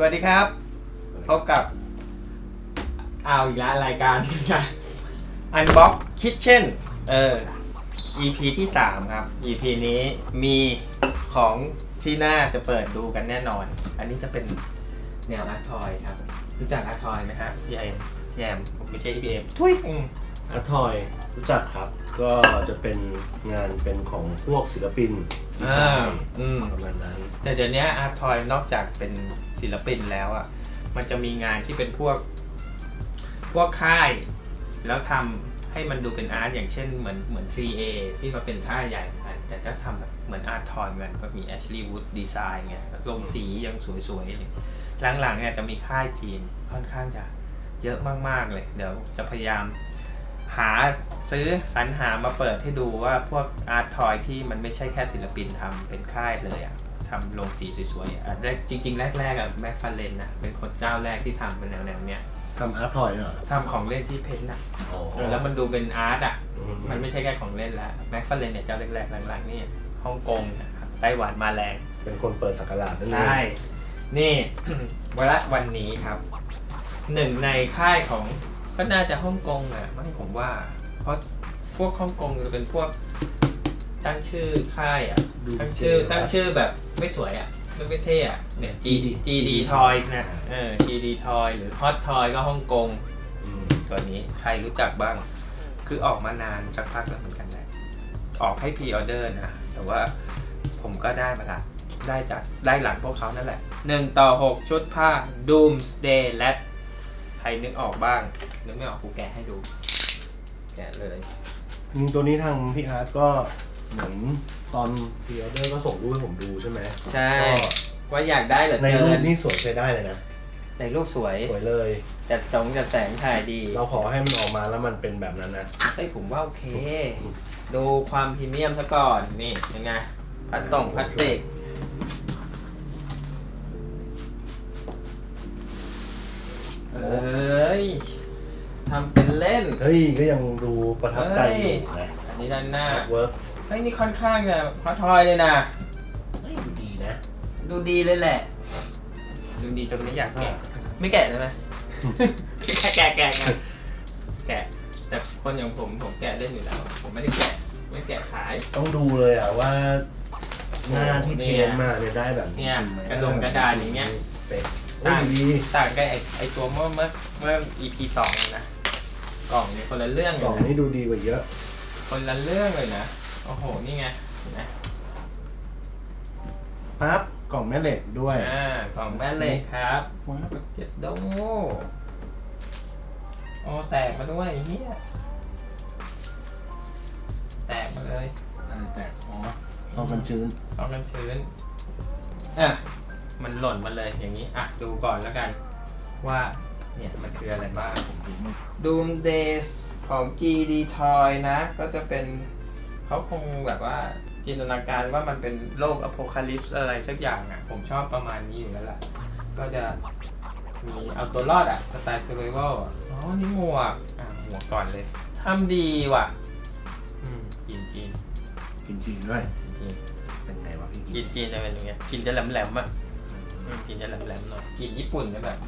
สวัสดีครับ พบกับเอาอีกแล้วรายการนะ Unbox Kitchen เออ EP ที่ 3 ครับ EP นี้มีของที่น่าจะเปิดดูกันแน่นอน อันนี้จะเป็นแนวอาร์ทอยครับ รู้จักอาร์ทอยไหมนะฮะฮะพี่แอมพี่แอมไม่ใช่พี่เอมทุยอืมอาร์ทอย รู้จักครับก็จะเป็นงานเป็นของพวกศิลปินดีไซอ่าน์อืม ประมาณนั้น แต่เดี๋ยวนี้อาร์ทอยนอกจากเป็นศิลปินแล้วอะ มันจะมีงานที่เป็นพวก พวกค่าย แล้วทำให้มันดูเป็นอาร์ตอย่างเช่นเหมือนเหมือน 3A ที่มาเป็นค่ายใหญ่เหมือนกันแต่ก็ทำแบบเหมือนอาร์ทอยเหมือนก็มี Ashley Wood Design ไงลงสียังสวยๆเลยหลังๆเนี่ยจะมีค่ายจีนค่อนข้างจะเยอะมากๆเลย เดี๋ยวจะพยายาม หาซื้อสรรหามาเปิดให้ดูว่าพวกอาร์ตทอยที่มันไม่ใช่แค่ศิลปินทำเป็นค่ายเลยอะทำลงสีสวยๆอะอะแรกจริง ๆ แรกๆอะแม็กฟาเลนนะเป็นคนเจ้าแรกที่ทำเป็นแนวๆเนี้ยทำอาร์ทอยเหรอทำของเล่นที่เพ้นท์อะอ๋อเออแล้วมันดูเป็นอาร์ตอะ อืมันไม่ใช่แค่ของเล่นแล้วแม็กฟาเลนเนี่ยเจ้าแรกๆหลังๆนี่ฮ่องกงนะครับไต้หวันมาแรง เป็นคนเปิดสักการะนั่นเองใช่ นี่ วันละวันนี้ครับ หนึ่งในค่ายของ ก็น่าจะฮ่องกงอะมั้งผมว่า เพราะพวกฮ่องกงจะเป็นพวก ตั้งชื่อค่ายอะ ดูตั้งชื่อตั้งชื่อแบบไม่สวยอะไม่เท่อะเนี่ย GD GD Toys นะเออ GD Toy หรือ Hot Toy ก็ฮ่องกงอืมตัวนี้ใครรู้จักบ้าง คือออกมานานสักพักแล้วเหมือนกันแหละออกให้พ r ออเดอร์นะ แต่ว่าผมก็ได้มาละได้จากได้หลังพวกเขานั่นแหละ 1 ต่อ 6 ชุดผ้า Doomsday Lad ใครนึกออกบ้าง นึกไม่ออกกูแกะให้ดู แกะเลย จริงๆตัวนี้ทางพี่อาร์ตก็เหมือนตอนพรีออเดอร์ก็ส่งรูปให้ผมดูใช่ไหมใช่ก็ว่าอยากได้เหลือในเกิรูปนนี่สวยใช้ได้เลยนะ ในรูปสวย สวยเลย จัดสงจัดแสงถ่ายดีเราขอให้มันออกมาแล้วมันเป็นแบบนั้นนะ เฮ้ยผมว่าโอเค ดูความพรีเมียมซะก่อน นี่ยังไงพลาสตงพลาสติก เอ้ยทำเป็นเล่น เฮ้ยก็ยังดูประทับใจอยู่นะอันนี้ด้านหน้า เวิร์กเฮ้ยนี่ค่อนข้างจะพอทอยเลยนะ เฮ้ยดูดีนะดูดีเลยแหละ ดูดีจนไม่อยากแกะ ไม่แกะใช่ไหม แกะแกะแกะแกะแกะแต่คนอย่างผมผมแกะเล่นอยู่แล้ว ผมไม่ได้แกะ ไม่แกะขาย ต้องดูเลยอะว่า หน้าที่โอ้เพีเนี่ยยนมาเนี่ยได้แบบนี้เนี่ยจริงไหมกระดงกระดาษอย่างเงี้ย เป็ด โอ้ยดีต่างกับไอไอตัวเมื่อเมื่อเมื่อ EP สองเลยนะ กล่องนี่คนละเรื่องกเลล่องยนะนี้ดูดีกว่าเยอะคนละเรื่องเลยนะ โอ้โห นี่ไงเห็นไหมปั๊บกล่องแม่เหล็กด้วย อ่ากล่องแม่เหล็กครับว้าวเจ็ดโดโอ้แตกมาด้วยไอ้เฮียแตกมาเลยอะไรแตกอ๋อต้องมันชื้นเอากันชื้น อะ มันหล่นมาเลยอย่างนี้ อะ ดูก่อนแล้วกัน ว่าเนี่ยมันคืออะไรบ้าง Doom Days ของ GD Toy นะ ก็จะเป็นเขาคงแบบว่าจินตนาการว่ามันเป็นโลกอ p โ c a l y p s e อะไรสักอย่างอะ ผมชอบประมาณนี้อยู่แล้วล่ะ ก็จะมีเอาตัวรอดอะ สไตล์ survival อะอ๋อ นี่หมวก อะหมวกก่อนเลยทำดีว่ะ อืมจีนจีนกินจริงด้วยจีนเป็นไงวะพี่กินจีนจะเป็นอย่างเงี้ยกินจะแหลมแหลมๆอะอืม กินจะแหลมแหลมๆหน่อยกินญี่ปุ่นจะแบบ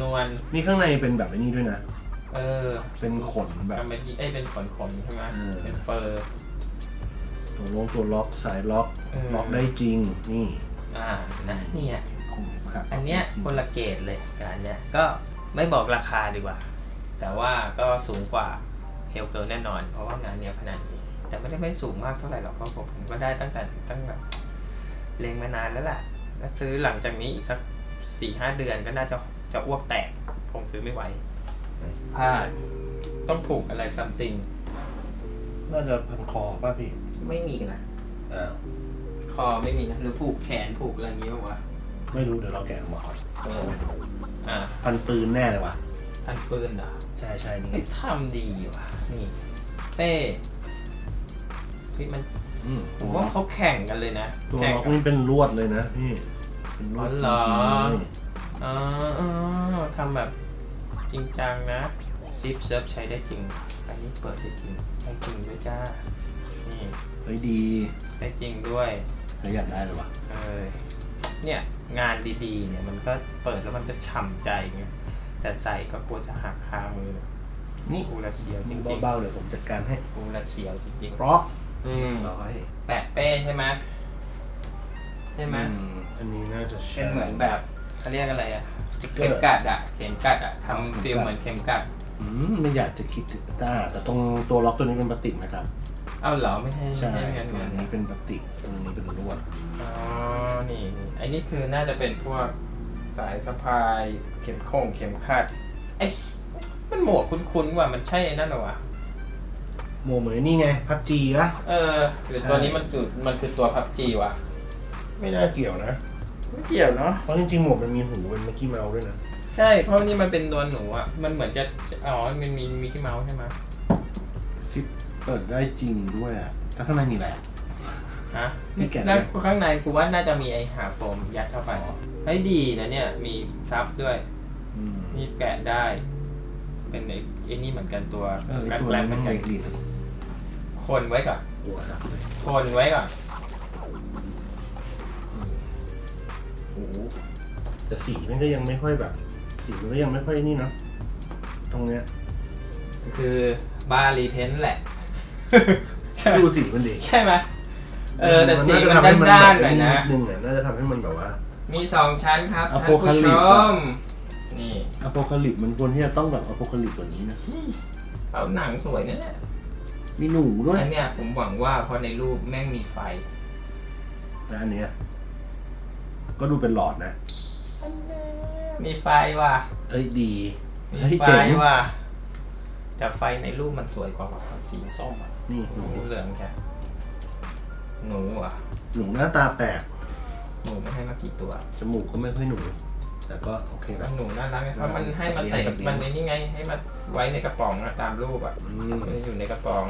นวลนี่ข้างในเป็นแบบไอ้นี้ด้วยนะ ๆ เออเป็นขนแบบ ทำเป็นเอ้ยเป็นขนขนๆใช่ไหมเออ เป็นเฟอร์ ตัวลงตัวล็อกสายล็อกเออ ล็อกได้จริง นี่อ่านะเนี่ยครับอันเนี้ยคนละเกตเลยกับอันเนี้ยก็ไม่บอกราคาดีกว่า แต่ว่าก็สูงกว่าเฮลเกิลแน่นอน เพราะว่างานเนี้ยขนาดนี้แต่ไม่ได้ไม่สูงมากเท่าไหร่หรอกเพราะผมผมก็ได้ตั้งแต่ตั้งแบบเลงมานานแล้วแหละ แล้วซื้อหลังจากนี้อีกสักสี่ห้าเดือนก็น่าจะจะอ้วกแตกคงซื้อไม่ไหวผ้าต้องผูกอะไรซัมติง น่าจะพันคอป่ะพี่ไม่มีนะ อ้าวคอไม่มีนะ หรือผูกแขนผูกอะไรอย่างงี้ป่าวะไม่รู้เดี๋ยวเราแกะออกมาก่อนเออ อ่าพันปืนแน่เลยวะทันปืนเหรอใช่ใช่นี่ เฮ้ยทำดีว่ะ นี่ เป้เฮ้ยมัน อืมผมว่าเขาแข่งกันเลยนะ ตัวแข่งล็อกกับนี่เป็นลวดเลยนะพี่ เป็นลวดอ๋อจเหรอริงๆเลยอ๋ออ๋อทำแบบจริงจังนะซิปเซิร์ฟใช้ได้จริง อันนี้เปิดได้จริงได้จริงด้วยจ้า นี่เฮ้ยดีได้จริงด้วยเฮ้ยอยากได้เลยวะเออเนี่ยงานดีๆเนี่ยมันก็เปิดแล้วมันก็ฉ่ำใจไงแต่ใส่ก็กลัวจะหักคามือ นี่กูละเสียวจริงเบาๆเดี๋ยวผมจัดการให้ๆกูละเสียวจริงเพราะๆอืมร้อยแปะเป้ใช่ไหมใช่ไหม อืมอันนี้น่าจะใช่เป็นเหมือนแบบเขาเรียกอะไรอะสติ๊กเกอเข็มร์กัดอะเข็มกัดอะอ๋อเข็มกัดทำฟิลเหมือนเข็มกัด อืมไม่อยากจะคิดถึงแต่แต่ตรงตัวล็อกตัวนี้เป็นพลาสติกนะครับ เอาเหรอไม่ใช่ใช่ไม่ใช่เงินตรเงิงนนี้เป็นพลาสติกตรงนี้เป็นลวดอ๋อนี่นี่ไอ้นี่คือน่าจะเป็นพวกสายสะพายเข็มโค้งเข็มขัดไอ้มันหมวกคุ้นๆว่ามันใช่ไอ้นั่นเหรอวะโมเหมือนนี่ไงพับจีปะ เออหรือตัวนี้มันคือมันคือตัวพับจีวะ ไม่น่าเกี่ยวนะ ไม่เกี่ยวเนาะ เพราะจริงๆหมวกมันมีหูเป็นมิกกี้เมาส์ด้วยนะ ใช่ เพราะนี่มันเป็นตัวหนูอะมันเหมือนจะ อ๋อ มันมีมิกกี้เมาส์ใช่ไหมที่เปิดได้จริงด้วยอะแล้วข้างในมีอะไรอะ ฮะมีแกะไหมแล้วข้างในกูว่าน่าจะมีไอหาโฟมยัดเข้าไปเฮ้ยดีนะเนี่ย มีซับด้วย อืมมีแกะได้ เป็นไอ้ไอ้นี่เหมือนกันตัวเออไอ้กัดตัวแกล้นั้งนเหมืมัอนนกันเล็กดีนะคนไว้ก่อนหัวจับเลยคนไว้ก่อน โอ้โหแต่สีมันก็ยังไม่ค่อยแบบ สีมันก็ยังไม่ค่อยนี่เนาะตรงเนี้ยคือบาร์รีเพนต์แหละ ใช่ดูสีมันดีใช่ไหมเออแต่สีาจะมันทำให้ด้านๆหแบบน่อยนะนิดนึงอะน่าจะทำให้มันแบบว่า มีสองชั้นครับท่าน Apocalypse ผู้ชอะมนี่อโพคาลิปมันควรที่จะต้องแบบอโพคาลิปกว่านี้นะเอาหนังสวยนะเนี่ยมีหนูด้วยอันเนี้ยผมหวังว่าเพราะในรูปแม่งมีไฟและอันเนี้ย ก็ดูเป็นหลอดนะ มีไฟว่ะ เอ้ยดี มีเฮ้ยไฟเจ๋งว่ะ แต่ไฟในรูปมันสวยกว่าว่ะสีส้มอะนี่หหนูนูเหลืองแค่หนูอะ หนูหน้าตาแปลกหนูไม่ให้มากี่ตัว จมูกก็ไม่ค่อยหนู แต่ก็โอเคแล้นะวหนูน่ารักไงเพราะมันให้มันใส่สัตว์เลี้ยงมันในนี่ไง ให้มันไว้ในกระป๋องอะตามรูปอะอืม มันอยู่ในกระป๋อง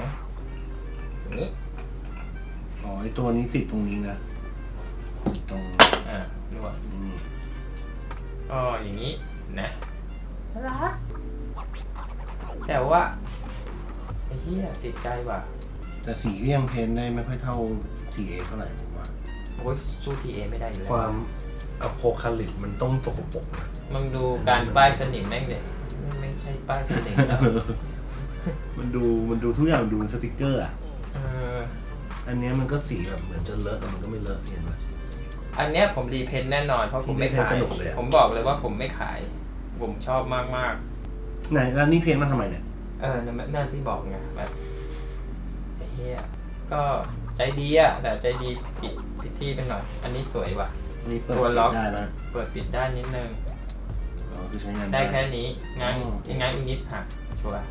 อย่างนี้อ๋อไอตัวนี้ติดตรงนี้นะติดตรง อ่าลวดนี้อ๋ออย่างนี้นะน่ารักแต่ว่าไอ้เหี้ยติดใจว่ะแต่สีก็ยังเพ้นได้ไม่ค่อยเท่า TA เท่าไหร่ผมว่า โอ้ยสู้ทีเอไม่ได้อยู่แล้วความอโพคาลิปมันต้องตกปรกนะมึงดูการป้ายสนิมแม่งเลยไม่ใช่ป้ายสนิมแล้วมันดูมันดูทุกอย่างดูเป็นสติกเกอร์อะ เอออันเนี้ยมันก็สีแบบเหมือนจะเลอะแต่มันก็ไม่เลอะเห็นไหม อันเนี้ยผมรีเพนแน่นอนเพราะผมไม่รีเพนขายสนุกเลยอะ ผมบอกเลยว่าผมไม่ขาย ผมชอบมากมากไหนแล้วนี่เพ้นมาทำไมเนี่ย ๆเออนั่นน่าที่บอกไงแบบไอ้เหี้ยก็ใจดีอะแต่ใจดีผิดผิดที่ไปหน่อย อันนี้สวยว่ะอันนี่เปิดตัวล็อก ได้ไหมเปิดปิดได้นิดนึง อ๋อคือใช้งานได้แค่นี้ง้างอ๋อง้างอีกนิดหักชัวร์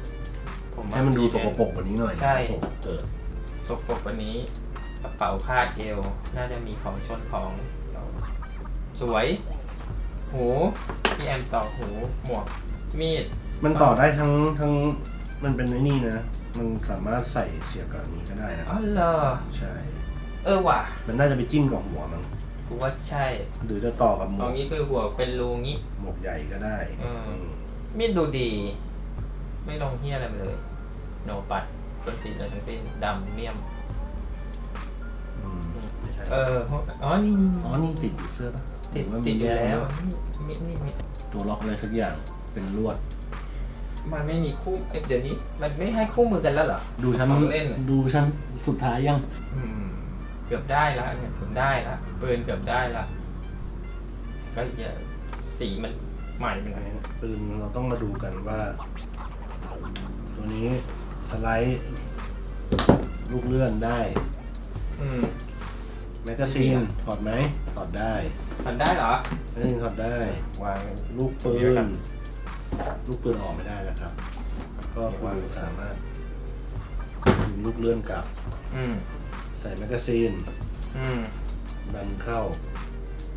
ผมว่า ให้มันดูรีสเพกนปรกกว่านี้หน่อยนะใช่ ผมเกิดสกปรกวันนี้ก ระเป๋าคาดเอว น่าจะมีของชนของ สวย หูพี่แอมต่อหูหมวก มีด มันต่อได้ทั้งทั้งมันเป็นไอ้นี่นะ มันสามารถใส่เสียบกับอันนี้ก็ได้นะคอ๋รัอบเหรอ ใช่ เออว่ะมันน่าจะไปจิ้มกับหัวมั้งกูว่าใช่หรือจะต่อกับหมตรวงกนี้คือหัวเป็นรูงี้ หมวกใหญ่ก็ได้อืมนี่มีดดูดี ไม่ลงเฮียอะไรมาเลย โนปัดต้นติดอะไรทั้งสิ้นดำเมี่ยมอืม ไม่ใช่เอออ๋อนี่นี่อ๋อนี่ติดอยู่เสื้อปะติดหรืว่าติดอยู่มีแล้วกนี่นี่นี่ตัวล็อกอะไรสักอย่างเป็นลวด มันไม่มีคู่เอ้ยเดี๋ยวนี้ มันไม่ให้คู่มือกันแล้วเหรอ ดูชั้นของเล่น ดูชั้นสุดท้ายยังอืม เกือบได้ละเนี่ยผมได้ละปืนเกือบได้ละก็อย่าสีมันใหม่ไปหน่อยปืนเราต้องมาดูกันว่า ตัวนี้สไลด์ ลูกเลื่อนได้ อืม แมกกาซีนถอดไหมถอดได้มันได้เหรอ แมกกาซีนถอดได้ วางลูกปืเดี๋ยวกันนลูกปืนออกไม่ได้นะครับ ก็คือสามารถดึงลูกเลื่อนกลับ อืม ใส่แมกกาซีน อืม ดันเข้า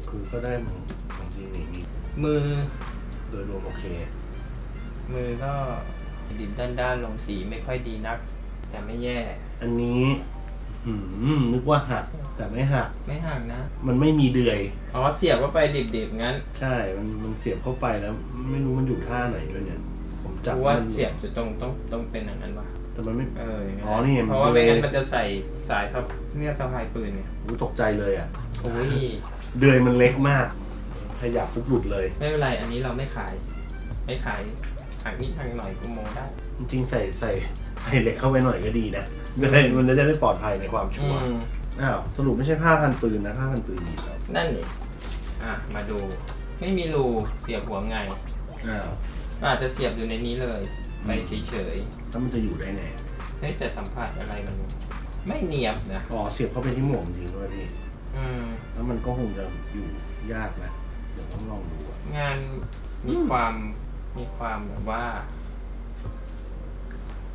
คือก็ได้ของของจริงนี่มีมือ โดยรวมโอเค มือก็ดิบด้านด้านๆลงสีไม่ค่อยดีนัก แต่ไม่แย่ อันนี้ หืมนึกว่าหัก แต่ไม่หัก ไม่ห่างนะ มันไม่มีเดือย อ๋อเสียบว่าไปดิบๆงั้นใช่ มันมันเสียบเข้าไปแล้ว ไม่รู้มันอยู่ท่าไหนด้วยเนี่ย ผมจับกูว่ามันเสียบจะตรงต้องต้องเป็นอย่างนั้นวะแต่มันไม่ เอออย่างนั้นอ๋อนี่มันเพราะว่าเลยไม่งั้นมันจะใส่สายทับเนี่ยสะพายปืนไงรู้ตกใจเลยอะ โอ้ยเดือยมันเล็กมาก ขยับปุ๊บหลุดเลย ไม่เป็นไรอันนี้เราไม่ขาย ไม่ขายหักนิดหักหน่อยกูโมได้ จริงๆใส่ใส่ใส่เหล็กเข้าไปหน่อยก็ดีนะ จะได้มันจะได้ปลอดภัยในความชัวร์อืมอ้าวสรุปไม่ใช่ผ้าพันปืนนะผ้าพันปืนมีแล้วนั่นนี่อะ มาดู ไม่มีรูเสียบหัวไง อ้าวอาจจะเสียบอยู่ในนี้เลย ไปเฉยแล้วมันจะอยู่ได้ไงๆเฮ้ยแต่สัมผัสอะไรมัน ไม่เนียบนะอ๋อเสียบเข้าไปที่หมวกจริงด้วยพี่ อืมแล้วมันก็คงจะอยู่ยากนะเดี๋ยวต้องลองดูอะงานมีความมีความแบบว่า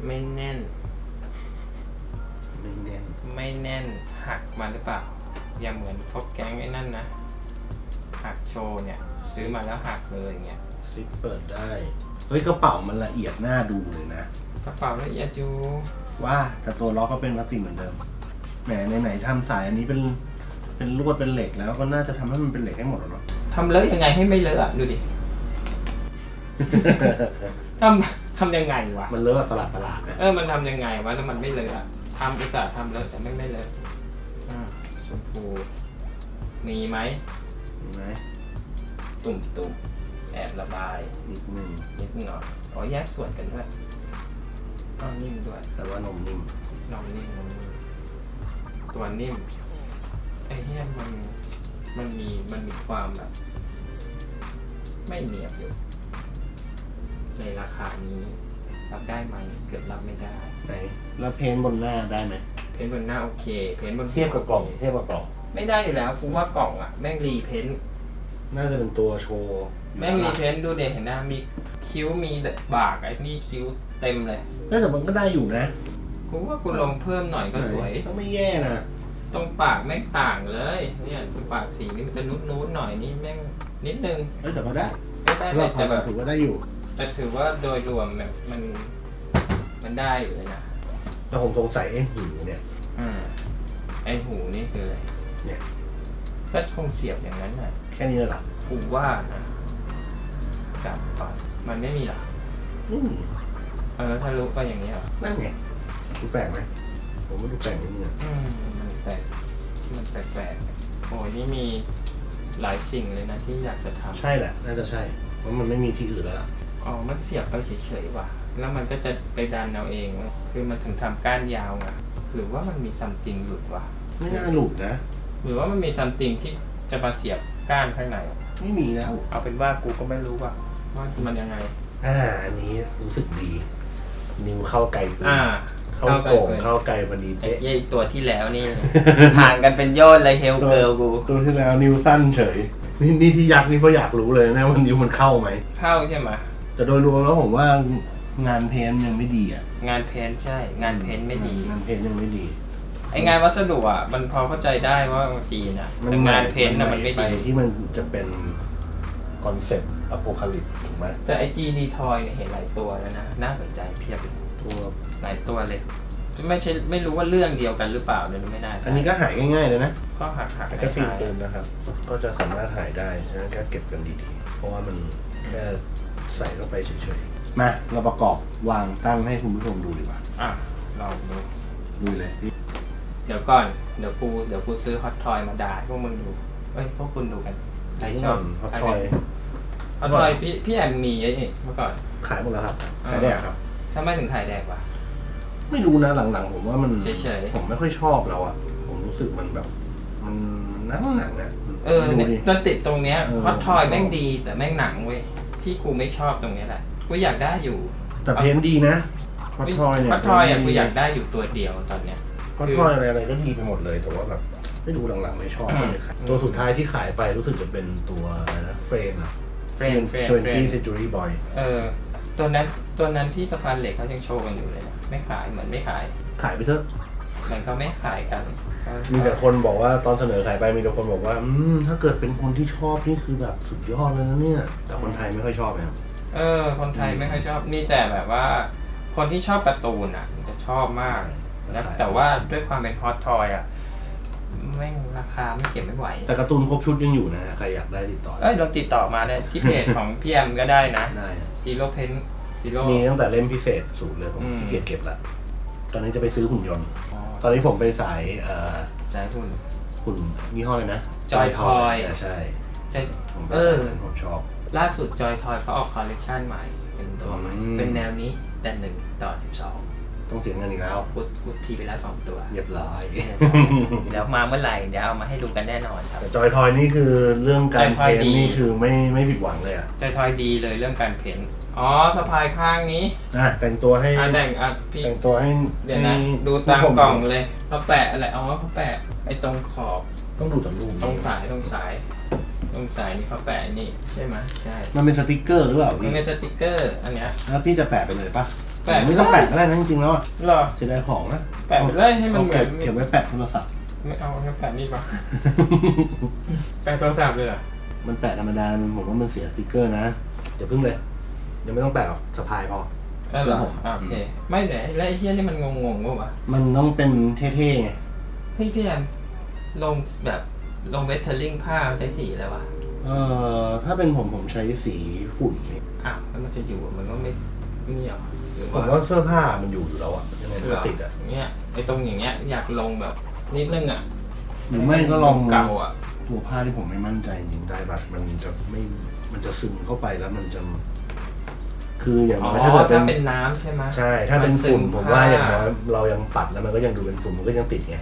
ไม่แน่น ไม่แน่นไม่แน่นหักมาหรือเปล่า อย่าเหมือนพวกแก๊งไอ้นั่นนะ หักโชว์เนี่ย ซื้อมาแล้วหักเลยอย่างเงี้ยซิปเปิดได้ เฮ้ยกระเป๋ามันละเอียดน่าดูเลยนะ กระเป๋าละเอียดอยู่ว่าแต่ตัวล็อกก็เป็นพลาสติกเหมือนเดิม แหมไหนๆทำสายอันนี้เป็นเป็นลวดเป็นเหล็กแล้วก็น่าจะทำให้มันเป็นเหล็กให้หมดแล้วเนาะ ทำเลอะยังไงให้ไม่เลอะอะดูดิทำทำยังไงวะ มันเลอะแบบประหลาดประหลาดๆนะ เออมันทำยังไงวะแล้วมันไม่เลอะอะ ทำอุตส่าห์ทำเลอะแต่ไม่ไม่เลอะอ่าชมพูมีไหมเห็นไหมตุ่มตุ่มแอบระบายนิดนึงนิดหน่อยอ๋อแยกส่วนกันด้วยอ้อนิ่มด้วยแต่ว่านมนิ่มนมนิ่มนมนิ่มตัวนิ่มไอ้เนี้ยมันมันมีมันมีความแบบ ไม่เนียบอยู่ในราคานี้รับได้ไหมเกือบรับไม่ได้ ไหนแล้วเพ้นท์บนหน้าได้ไหมเพ้นท์บนหน้าโอเค เพ้นท์บนเทียบกับกล่องเทียบกับกล่อง ไม่ได้อยู่แล้วกูว่ากล่องอะแม่งรีเพ้นท์น่าจะเป็นตัวโชว์แม่งรีเพ้นท์ดูเด็เห็นหน้ามีคิ้วมีบากไอ้นี่คิ้วเต็มเลยน่าแต่มันก็ได้อยู่นะกูว่ากูลงเพิ่มหน่อยก็สวย ก็ไม่แย่นะตรงปากแม่งต่างเลย เนี่ยตรงปากสีนี่มันจะนุดนูดๆหน่อยนี่แม่งนิดนึงเอ้ยแต่ก็ได้ไม่ได้สำหรับผแต่มแบบถือว่าได้อยู่ แต่ถือว่าโดยรวมแบบมัน มันได้อยู่เลยนะแต่ผมสงสัยไอ้หูเนี่ยอืมไอหูนี่คืออะไรเนี่ยก็คงเสียบอย่างนั้นน่ะแค่นี้แหละกูว่านะจับก่อนมันไม่มีหรอกอืมเออถ้ารู้ก็อย่างนี้ยเหรอนั่นไงดูแปลกไหมผมว่าดูแปลกนิดนึงอะอืมมันแปลกมันแปลกๆโอ้ยนี่มีหลายสิ่งเลยนะที่อยากจะทำ ใช่แหละ น่าจะใช่เพราะมันไม่มีที่อื่นแล้วล่ะ อ๋อ มันเสียบไปเฉยๆว่ะ แล้วมันก็จะไปดันเอาเองเว้ยคือมันถึงทำก้านยาวไงหรือว่ามันมีซัมติงหลุดวะไม่น่าหลุดนะ หรือว่ามันมีซัมติงที่จะมาเสียบก้านข้างใน ไม่มีแล้ว เอาเป็นว่ากูก็ไม่รู้ว่าว่ามันยังไง อ่า อันนี้รู้สึกดี นิ้วเข้าไกลปืนอ่าเข้าโก่งเข้าไกลพอดีไอ้เป๊ะเย้ยตัวที่แล้วนี่ ห่างกันเป็นโยนเลยเฮลเกิลกู ตัวที่แล้วนิ้วสั้นเฉย นี่นี่ที่ยักษ์นี่เพราะอยากรู้เลยนะว่านิ้วมันเข้าไหมเข้าใช่ไหม แต่โดยรวมแล้วผมว่างานเพ้นท์ยังไม่ดีอะงานเพ้นท์ใช่ งานเพ้นท์ไม่ดี งานเพ้นท์ยังไม่ดีไองานวัสดุอะ มันพอเข้าใจได้ว่าจีนอะแต่งานเพ้นท์อะมันไม่ไปดีที่มันจะเป็นคอนเซ็ปต์อโพคาลิปถูกไหมแต่ไอจีดีทอยเนี่ยเห็นหลายตัวแล้วนะ น่าสนใจเพียบเลยตัวหลายตัวเลย ไม่ใช่ไม่รู้ว่าเรื่องเดียวกันหรือเปล่าเลยไม่น่าอันนี้ก็หายง่ายๆเลยนะก็หักหักแมกกาซีนปืนนะครับ ก็จะสามารถหายได้ฉะนั้นก็เก็บกันดีๆ เพราะว่ามันแค่ ใส่เข้าไปเฉยๆ มาเราประกอบวางตั้งให้คุณผู้ชมดูดีกว่าอะลองดูดูเลย เดี๋ยวก่อน เดี๋ยวกูเดี๋ยวกูซื้อฮอตทอยมาด่าให้พวกมึงดูเอ้ยพวกคุณดูกันใครชอบฮอตทอยฮอตทอยพี่พี่แอมมีไอ้นี่เมื่อก่อน ขายหมดแล้วครับขายได้ครับถ้าไม่ถึงขายแดกว่ะไม่รู้นะหลังๆ ผมว่ามันเฉยๆ ผมไม่ค่อยชอบแล้วอะ ผมรู้สึกมันแบบ มันหนังหนังๆอะเออดูเนี่ยดิ จนติดตรงเนี้ยเออ ฮอตทอยแม่งดีแต่แม่งหนังเว้ย ที่กูไม่ชอบตรงเนี้ยแหละกูอยากได้อยู่แต่เพ้นท์ดีนะฮอตทอยเนี่ยฮอตทอยอะเพ้กูนท์ดีอยากได้อยู่ตัวเดียวตอนเนี้ยฮอตทอยอะไรอะไรก็ดีไปหมดเลยแต่ว่าแบบไม่ดูหลังๆไม่ชอบเลยครับอืมตัวสุดท้ายที่ขายไปรู้สึกจะเป็นตัวอะไรนะเฟรมอะเฟรนเฟรนทเวนเฟรนตี้เซจูรี่บอยเออตัวนั้นตัวนั้นที่สะพานเหล็กเขายังโชว์กันอยู่เลยนะไม่ขายเหมือนไม่ขาย ขายไปเถอะเหมือนเขาไม่ขายกัน มีแต่คนบอกว่าตอนเสนอขายไปมีแต่คนบอกว่า อืมถ้าเกิดเป็นคนที่ชอบนี่คือแบบสุดยอดเลยนะเนี่ย แต่คนไทยไม่ค่อยชอบนะครับเออ คนไทยไม่ค่อยชอบมีแต่แบบว่า คนที่ชอบการ์ตูนอะ จะชอบมากนะแต่ว่าด้วยความเป็นฮอตทอยอะแม่งราคาไม่เก็บไม่ไหว แต่การ์ตูนครบชุดยังอยู่นะ ใครอยากได้ติดต่อเอ้ยลองติดต่อมาเนี่ยที่เพจของพี่แอมก็ได้นะได้ซีโร่เพนซีโร่มีตั้งแต่เล่มพิเศษสูตรเลยผมอืมขี้เกียจเก็บละตอนนี้จะไปซื้อหุ่นยนต์อ๋อ ตอนนี้ผมไปสายเอ่อสายทุนหุ่นยี่ห้อเลยนะจจอยทอยะใช่จอยผมเออผมชอบ ล่าสุดจอยทอยเขาออกคอลเลกชันใหม่ เป็นตัวใหม่ อืม เป็นแนวนี้แต่หนึ่งต่อสิบสองต้องเสียเงินอีกแล้วกูกูทีไปแล้วสองตัว เรียบร้อย เดี๋ยวมาเมื่อไหร่ เดี๋ยวเอามาให้ดูกันแน่นอนครับ แต่จอยทอยนี่คือเรื่องการจอยทอยเพ้นดี นี่คือไม่ไม่ผิดหวังเลยอะ จอยทอยดีเลยเรื่องการเพ้นท์ อ๋อสะพายข้างนี้อะแต่งตัวให้อะแต่งอะพี่ แต่งตัวให้เดี๋ยวนะให้ดูตามผู้ชกล่องเลยเขาแปะอะไรอ๋อเขาแปะไอ้ตรงขอบต้องดูจากรูปตรงสายตรงสาย ตรงสายนี่เขาแปะนี่ใช่ไหมใช่มันเป็นสติกเกอร์หรือเปล่ามันพี่เป็นสติกเกอร์อันเนี้ย แล้วพี่จะแปะไปเลยปะแปะ ไม่ต้องแปะก็ได้นะจริงๆแล้วอะหรอจะได้ของนะแปะไปเลยให้มันเหมือนเก็บไว้แปะโทรศัพท์ ไม่เอางั้นแปะนี่ก่อนแปะโทรศัพท์เลยเหรอมันแปะธรรมดามันผมว่ามันเสียสติกเกอร์นะอย่าพึ่งเลย ยังไม่ต้องแปะหรอกสะพายพอเออเหรอครับผม อะโอเค ไม่แต่แล้วไอ้เชี่ยนี่มันงงๆวะมันต้องเป็นเท่ๆไงเฮ้ยพี่แอมลงแบบลงเวทเทอร์ลิงผ้าใช้สีอะไรวะเอ่อถ้าเป็นผมผมใช้สีฝุ่นนี่อ้าวแล้วมันจะอยู่มันก็ไม่ไม่นี่หรอหรือผมว่าว่าเสื้อผ้ามันอยู่อยู่แล้วอะยังไงมันเหรก็อติดอะเนี้ยไอ้ตรงอย่างเงี้ยอยากลงแบบนิดนึงอะหรือไม่ก็ลองเก่าอะ ตัวผ้าที่ผมไม่มั่นใจจริงได้บัชมันจะไม่มันจะซึมเข้าไปแล้วมันจะ คืออย่างอ๋อน้อยถ้าเกิดถ้าเป็เป็นนน้ำใช่ไหม ใช่ถ้าเป็นฝุ่นมันซึมผมว่าผ้า อย่างน้อยเรายังปัดแล้วมันก็ยังดูเป็นฝุ่นมันก็ยังติดไง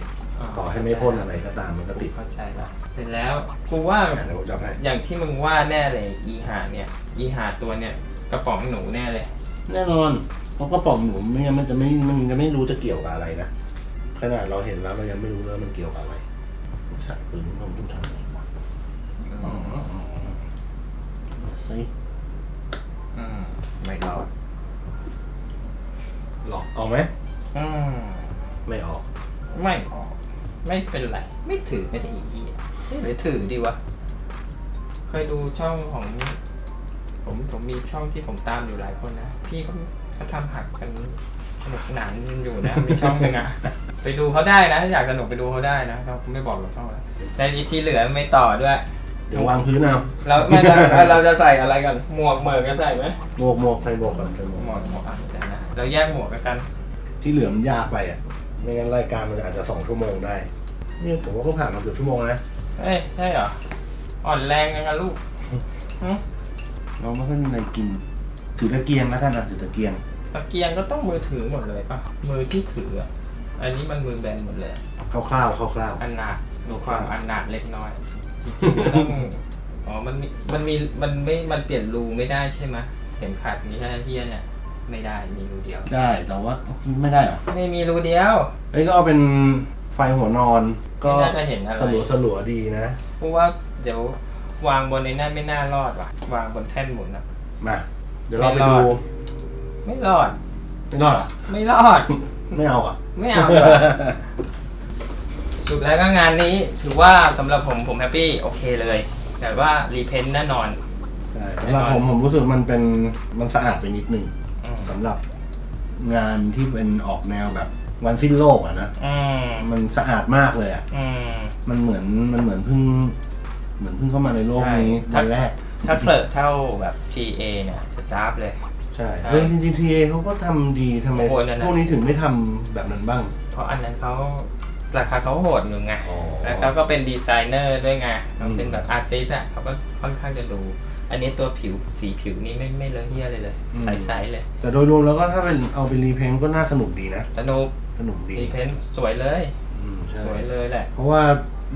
ต่อให้ไม่พ่นอะไรก็ตามมันก็ติดเข้าใจละเสร็จแล้วกูว่าอะเดี๋ยวผมจับให้อย่างที่มึงว่าแน่เลยอีหาเนี่ย อีหาตัวเนี่ยกระป๋องหนูแน่เลย แน่นอนเพราะกระป๋องหนูไม่งั้นมันจะไม่มันจะไม่รู้จะเกี่ยวกับอะไรนะขนาดเราเห็นแล้วเรายังไม่รู้เลยมันเกี่ยวกับอะไรใส่ปืนมันต้องทำอะไรวะซิอืม ไม่รอดหลอกเอาไหมอืมไม่ออกไม่ออก ไม่เป็นไร ไม่ถือไม่ได้อีกอะหรือถือดีวะ เคยดูช่องของ ผมผมมีช่องที่ผมตามอยู่หลายคนนะ พี่เขาเขาทำหักกันสนุกสนานอยู่นะ มีช่องหนึงอะไปดูเขาได้นะถ้าอยากสนุกไปดูเขาได้นะครับผมไม่บอกหรอกช่องอะไรแต่อีที่เหลือไม่ต่อด้วย เดี๋ยววางพื้นเอาเราไม่เราเราจะใส่อะไรกัน หมวกเหมือกจะใส่ไหมหมวกหมวกใส่หมวกก่อนใส่หมวกหมวกหมวกอะเดี๋ยวนะเราแยกหมวกกันที่เหลือมันยากไปอะ ไม่งั้นรายการมันอาจจะสองชั่วโมงได้ นี่ผมว่าก็ผ่านมาเกือบชั่วโมงแล้วนะเอ้ยใช่เหรอ อ่อนแรงยังไงลูกหึเราไม่ค่อยมีอะไรกิน ถือตะเกียงแล้วกันนะถือตะเกียง ตะเกียงก็ต้องมือถือหมดเลยป่ะ มือที่ถืออะอันนี้มันมือแบนหมดเลย คร่าวๆคร่าวอันหนาดดูความอันหนาดเล็กน้อย จริงๆมันต้องอ๋อมันมีมันมีมันไม่มันเปลี่ยนรูไม่ได้ใช่ไหมเข็มขัดนี้ใช่เฮียเนี่ยไม่ได้มีรูเดียวๆได้แต่ว่าไม่ได้เหรอไม่มีรูเดียวเอ้ยก็เอาเป็นไฟหัวนอนก็ไม่น่าจะเห็นอะไรสลัวสลัวๆดีนะเพราะว่าเดี๋ยววางบนในนั่นไม่น่ารอดว่ะ วางบนแท่นหมุนอะมาเดี๋ยวเราไปไม่รอดูดไม่รอดไม่รอดเหรอไม่รอด ไม่เอาอะ ไม่เอาดีกว่า สุดแล้วก็งานนี้ถือว่าสำหรับผมผมแฮปปี้โอเคเลย แต่ว่ารีเพนต์แน่นอน ใช่สำหรับผมผมรู้สึกมันเป็นมันสะอาดไปนิดนึงอืม สำหรับงานที่เป็นออกแนวแบบวันสิ้นโลกอะนะอืมมันสะอาดมากเลยอะอืม มันเหมือนมันเหมือนเพิ่ง เหมือนเพิ่งเข้ามาในโลกนี้ใช่ วันแรก ถ้าเผลอเท่าแบบ TA เนี่ยจะจ้าบเลยใช่ใช่เออจริงๆทีเอเขาก็ทำดีทำไมโอ้โหนั่นน่ะ พวกนี้ถึงไม่ทำแบบนั้นบ้าง เพราะอันนั้นเขา ราคาเขาโหดอยู่ไงอ๋อ แล้วเขาก็เป็นดีไซเนอร์ด้วยไงเขาอืมเป็นแบบอาร์ติสต์อะเขาก็ค่อนข้างจะดูอันนี้ตัวผิวสีผิวนี่ไม่ไม่เลอะเฮียเลยเลยใสๆเลยแต่โดยรวมแล้วก็ถ้าเป็นเอาไปรีเพนต์ก็น่าสนุกดีนะ สนุกสนุกดีรีเพนต์สวยเลย อืมใช่สวยเลยแหละ เพราะว่า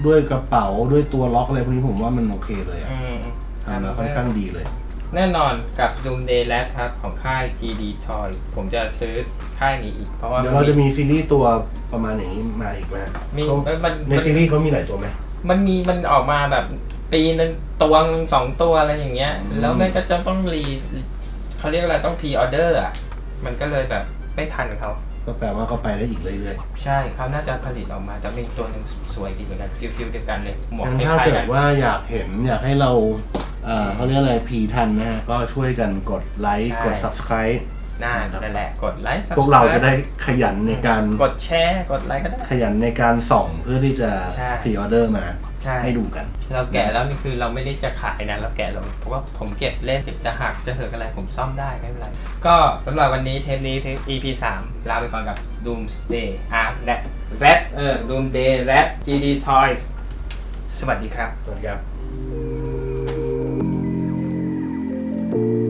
ด้วยกระเป๋าด้วยตัวล็อกอะไรพวกนี้ผมว่ามันโอเคเลยอะอืมทำแล้วค่อนข้างดีเลย แน่นอนกับ Doom Day l a d ครับ ของค่าย GD Toy ผมจะซื้อ ค่ายนี้อีก เพราะว่าเดี๋ยวเราจะมีซีรีส์ตัวประมาณอย่างนี้มาอีกไหมมีเขาเอ้ยมันในมันซีรีส์เขามีหลายตัวไหม มันมีมันออกมาแบบปีหนึ่งตัวหนึ่งสองตัวอะไรอย่างเงี้ยอืมแล้วแม่งก็จะต้องรีเขาเรียกอะไรต้องพ r ออเดอร์อะ มันก็เลยแบบไม่ทันเขาก็แปลว่าเขาไปได้อีกเรื่อยใช่เขาน่าจะผลิตออกมาจะมีตัวหนึ่งสวยดีเหมือนกันฟิลฟิลเดียวกันเลยหมๆวกงั้นคถ้าล้ายเกิๆกัดนว่าอยากเห็นอยากให้เราเอ่อเขาเรียกอะไรพีทันนะฮะก็ช่วยกันกดไลค์กด subscribe นั่นแหละกดไลค์พวกเราจะได้ขยันในการกดแชร์กดไลค์ก็ได้ ขยันในการส่งเพื่อที่จะพรีออเดอร์มาใให้ดูกัน เราแกะแล้วนี่คือเราไม่ได้จะขายนะ เราแกะเราเพราะว่าผมเก็บเล่นเก็บจะหักจะเหิกอะไรผมซ่อมได้ไม่เป็นไร ก็สำหรับวันนี้เทปนี้เทป EP 3 ลาไปก่อนกับ Doomsday Art และ Red เออ Doom Day Red GD Toys สวัสดีครับ สวัสดีครับ